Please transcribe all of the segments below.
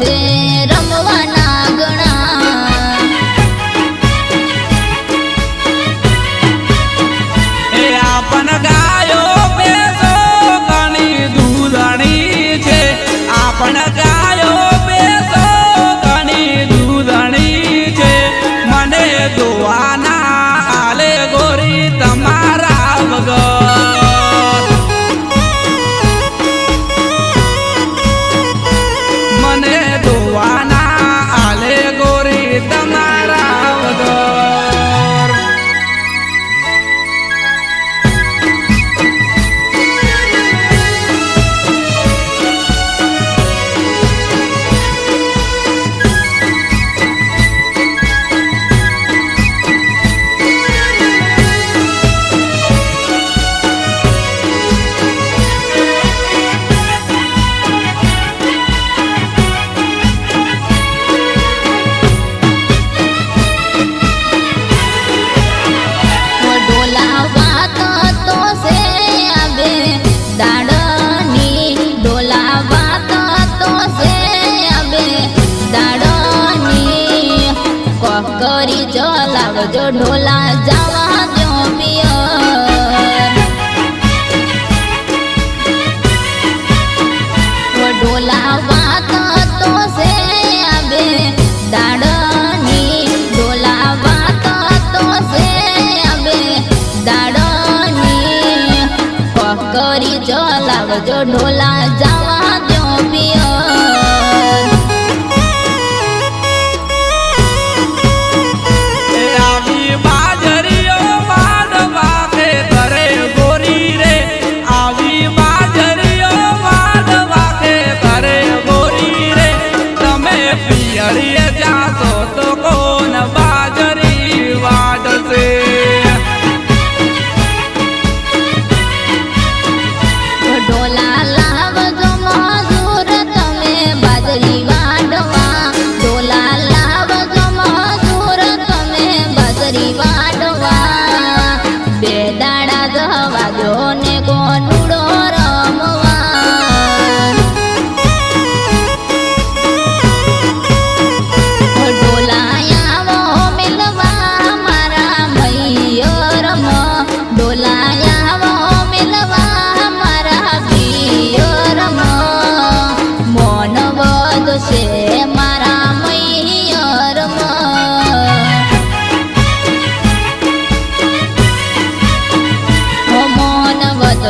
did. ગોરી ચલાવજો ઢોલા જવા દો પિયો. ઢોલા વાત તો છે બે દાડની ઢોલા વાત તો છે બે દાડની પકરી ઢોલા જવા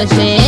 você.